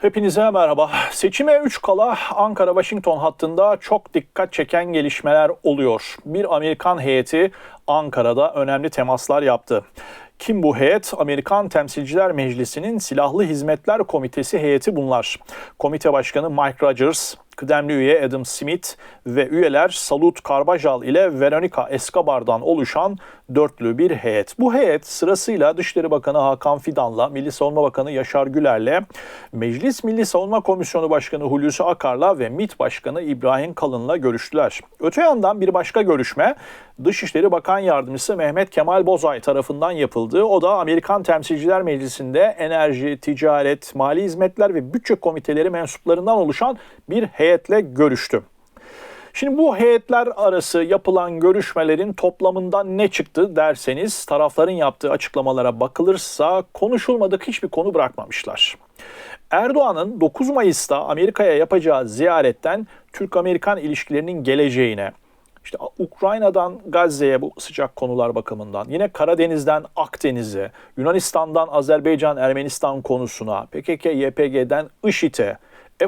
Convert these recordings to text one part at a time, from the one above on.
Hepinize merhaba. Seçime 3 kala Ankara-Washington hattında çok dikkat çeken gelişmeler oluyor. Bir Amerikan heyeti Ankara'da önemli temaslar yaptı. Kim bu heyet? Amerikan Temsilciler Meclisi'nin Silahlı Hizmetler Komitesi heyeti bunlar. Komite Başkanı Mike Rogers, kıdemli üye Adam Smith ve üyeler Salut Karbajal ile Veronica Escobar'dan oluşan dörtlü bir heyet. Bu heyet sırasıyla Dışişleri Bakanı Hakan Fidan'la, Milli Savunma Bakanı Yaşar Güler'le, Meclis Milli Savunma Komisyonu Başkanı Hulusi Akar'la ve MİT Başkanı İbrahim Kalın'la görüştüler. Öte yandan bir başka görüşme Dışişleri Bakan Yardımcısı Mehmet Kemal Bozay tarafından yapıldı. O da Amerikan Temsilciler Meclisi'nde enerji, ticaret, mali hizmetler ve bütçe komiteleri mensuplarından oluşan bir heyetle görüştü. Şimdi bu heyetler arası yapılan görüşmelerin toplamından ne çıktı derseniz tarafların yaptığı açıklamalara bakılırsa konuşulmadık hiçbir konu bırakmamışlar. Erdoğan'ın 9 Mayıs'ta Amerika'ya yapacağı ziyaretten Türk-Amerikan ilişkilerinin geleceğine, işte Ukrayna'dan Gazze'ye bu sıcak konular bakımından, yine Karadeniz'den Akdeniz'e, Yunanistan'dan Azerbaycan Ermenistan konusuna, PKK YPG'den IŞİD'e,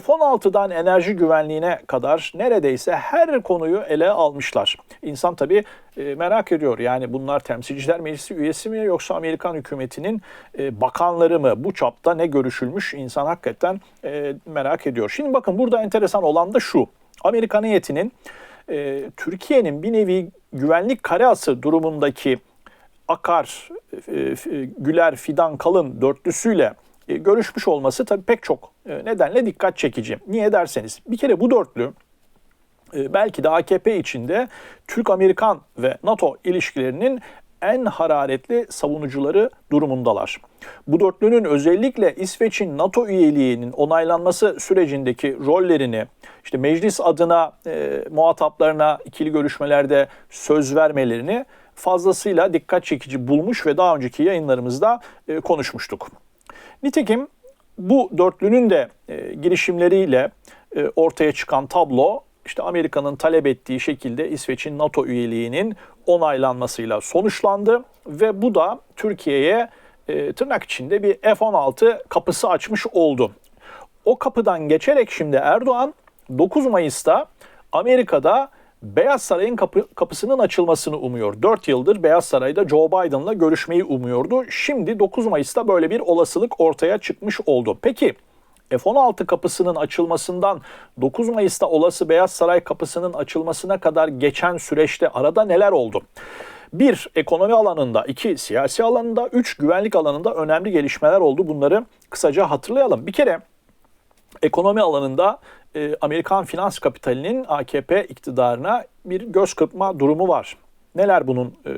F-16'dan enerji güvenliğine kadar neredeyse her konuyu ele almışlar. İnsan tabii e, merak ediyor yani bunlar temsilciler meclisi üyesi mi yoksa Amerikan hükümetinin e, bakanları mı? Bu çapta ne görüşülmüş insan hakikaten e, merak ediyor. Şimdi bakın burada enteresan olan da şu. Amerikan heyetinin Türkiye'nin bir nevi güvenlik kareası durumundaki Akar, Güler, Fidan, Kalın dörtlüsüyle e, görüşmüş olması tabii pek çok e, nedenle dikkat çekici. Niye derseniz bir kere bu dörtlü e, belki de AKP içinde Türk-Amerikan ve NATO ilişkilerinin en hararetli savunucuları durumundalar. Bu dörtlünün özellikle İsveç'in NATO üyeliğinin onaylanması sürecindeki rollerini, işte meclis adına e, muhataplarına ikili görüşmelerde söz vermelerini fazlasıyla dikkat çekici bulmuş ve daha önceki yayınlarımızda e, konuşmuştuk. Nitekim bu dörtlünün de e, girişimleriyle e, ortaya çıkan tablo işte Amerika'nın talep ettiği şekilde İsveç'in NATO üyeliğinin onaylanmasıyla sonuçlandı ve bu da Türkiye'ye e, tırnak içinde bir F-16 kapısı açmış oldu. O kapıdan geçerek şimdi Erdoğan 9 Mayıs'ta Amerika'da Beyaz Saray'ın kapı, kapısının açılmasını umuyor. 4 yıldır Beyaz Saray'da Joe Biden'la görüşmeyi umuyordu. Şimdi 9 Mayıs'ta böyle bir olasılık ortaya çıkmış oldu. Peki F-16 kapısının açılmasından 9 Mayıs'ta olası Beyaz Saray kapısının açılmasına kadar geçen süreçte arada neler oldu? Bir, ekonomi alanında, iki, siyasi alanında, üç, güvenlik alanında önemli gelişmeler oldu. Bunları kısaca hatırlayalım. Bir kere ekonomi alanında e, Amerikan finans kapitalinin AKP iktidarına bir göz kırpma durumu var. Neler bunun e,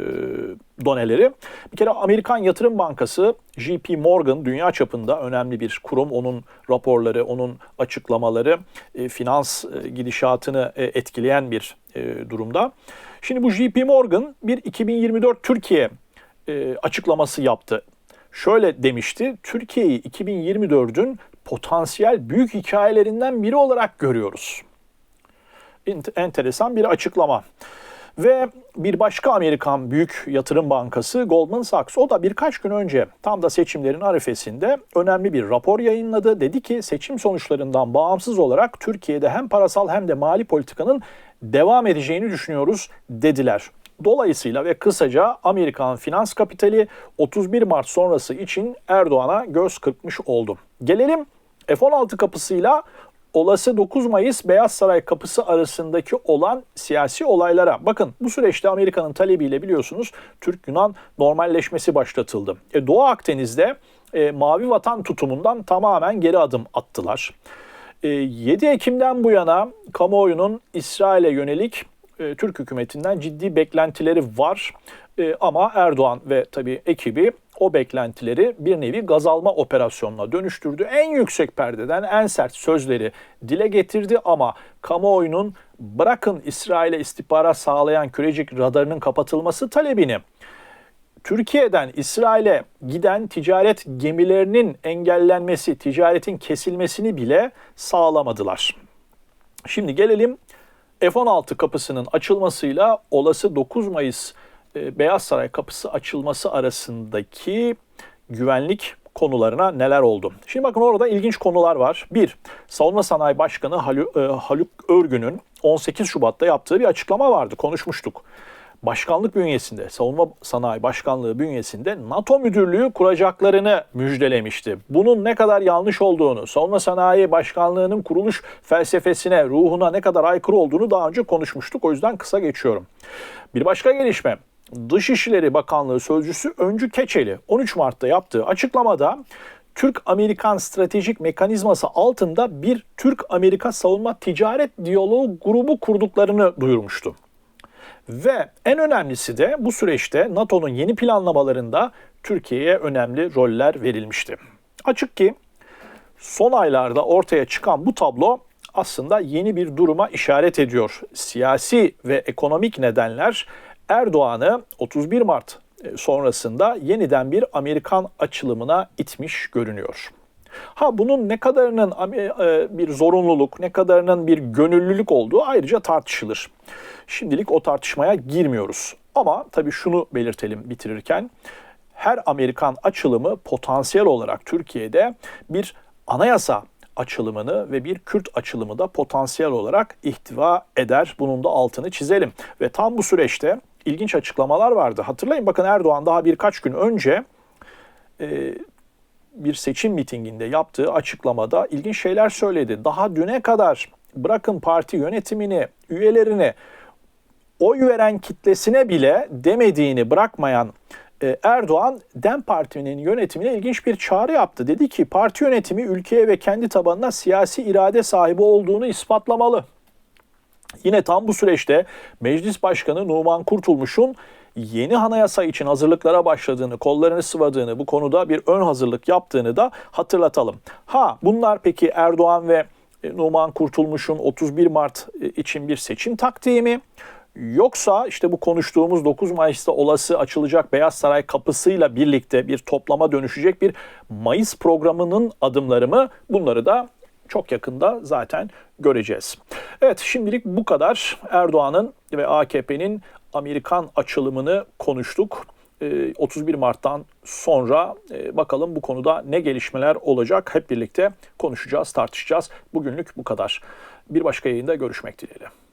doneleri? Bir kere Amerikan Yatırım Bankası JP Morgan dünya çapında önemli bir kurum. Onun raporları, onun açıklamaları e, finans e, gidişatını e, etkileyen bir e, durumda. Şimdi bu JP Morgan bir 2024 Türkiye e, açıklaması yaptı. Şöyle demişti, Türkiye'yi 2024'ün potansiyel büyük hikayelerinden biri olarak görüyoruz. Enteresan bir açıklama. Ve bir başka Amerikan büyük yatırım bankası Goldman Sachs o da birkaç gün önce tam da seçimlerin arifesinde önemli bir rapor yayınladı. Dedi ki seçim sonuçlarından bağımsız olarak Türkiye'de hem parasal hem de mali politikanın devam edeceğini düşünüyoruz dediler. Dolayısıyla ve kısaca Amerikan finans kapitali 31 Mart sonrası için Erdoğan'a göz kırpmış oldu. Gelelim F-16 kapısıyla olası 9 Mayıs Beyaz Saray kapısı arasındaki olan siyasi olaylara. Bakın bu süreçte Amerika'nın talebiyle biliyorsunuz Türk-Yunan normalleşmesi başlatıldı. E, Doğu Akdeniz'de e, Mavi Vatan tutumundan tamamen geri adım attılar. E, 7 Ekim'den bu yana kamuoyunun İsrail'e yönelik e, Türk hükümetinden ciddi beklentileri var. E, ama Erdoğan ve tabii ekibi o beklentileri bir nevi gaz alma operasyonuna dönüştürdü. En yüksek perdeden en sert sözleri dile getirdi ama kamuoyunun bırakın İsrail'e istihbarat sağlayan Kürecik radarının kapatılması talebini Türkiye'den İsrail'e giden ticaret gemilerinin engellenmesi, ticaretin kesilmesini bile sağlamadılar. Şimdi gelelim F-16 kapısının açılmasıyla olası 9 Mayıs e, Beyaz Saray kapısı açılması arasındaki güvenlik konularına neler oldu? Şimdi bakın orada ilginç konular var. Bir, Savunma Sanayi Başkanı Haluk, e, Örgün'ün 18 Şubat'ta yaptığı bir açıklama vardı. Konuşmuştuk. Başkanlık bünyesinde, Savunma Sanayi Başkanlığı bünyesinde NATO müdürlüğü kuracaklarını müjdelemişti. Bunun ne kadar yanlış olduğunu, Savunma Sanayi Başkanlığı'nın kuruluş felsefesine, ruhuna ne kadar aykırı olduğunu daha önce konuşmuştuk. O yüzden kısa geçiyorum. Bir başka gelişme. Dışişleri Bakanlığı Sözcüsü Öncü Keçeli 13 Mart'ta yaptığı açıklamada Türk-Amerikan stratejik mekanizması altında bir Türk-Amerika savunma ticaret diyaloğu grubu kurduklarını duyurmuştu. Ve en önemlisi de bu süreçte NATO'nun yeni planlamalarında Türkiye'ye önemli roller verilmişti. Açık ki son aylarda ortaya çıkan bu tablo aslında yeni bir duruma işaret ediyor. Siyasi ve ekonomik nedenler Erdoğan'ı 31 Mart e, sonrasında yeniden bir Amerikan açılımına itmiş görünüyor. Ha bunun ne kadarının e, bir zorunluluk, ne kadarının bir gönüllülük olduğu ayrıca tartışılır. Şimdilik o tartışmaya girmiyoruz. Ama tabii şunu belirtelim bitirirken her Amerikan açılımı potansiyel olarak Türkiye'de bir anayasa açılımını ve bir Kürt açılımı da potansiyel olarak ihtiva eder. Bunun da altını çizelim. Ve tam bu süreçte ilginç açıklamalar vardı. Hatırlayın bakın Erdoğan daha birkaç gün önce e, bir seçim mitinginde yaptığı açıklamada ilginç şeyler söyledi. Daha düne kadar bırakın parti yönetimini, üyelerini oy veren kitlesine bile demediğini bırakmayan e, Erdoğan DEM Parti'nin yönetimine ilginç bir çağrı yaptı. Dedi ki parti yönetimi ülkeye ve kendi tabanına siyasi irade sahibi olduğunu ispatlamalı. Yine tam bu süreçte Meclis Başkanı Numan Kurtulmuş'un yeni anayasa için hazırlıklara başladığını, kollarını sıvadığını, bu konuda bir ön hazırlık yaptığını da hatırlatalım. Ha bunlar peki Erdoğan ve e, Numan Kurtulmuş'un 31 Mart e, için bir seçim taktiği mi? Yoksa işte bu konuştuğumuz 9 Mayıs'ta olası açılacak Beyaz Saray kapısıyla birlikte bir toplama dönüşecek bir Mayıs programının adımları mı? Bunları da çok yakında zaten göreceğiz. Evet şimdilik bu kadar. Erdoğan'ın ve AKP'nin Amerikan açılımını konuştuk. 31 Mart'tan sonra e, bakalım bu konuda ne gelişmeler olacak hep birlikte konuşacağız, tartışacağız. Bugünlük bu kadar. Bir başka yayında görüşmek dileğiyle.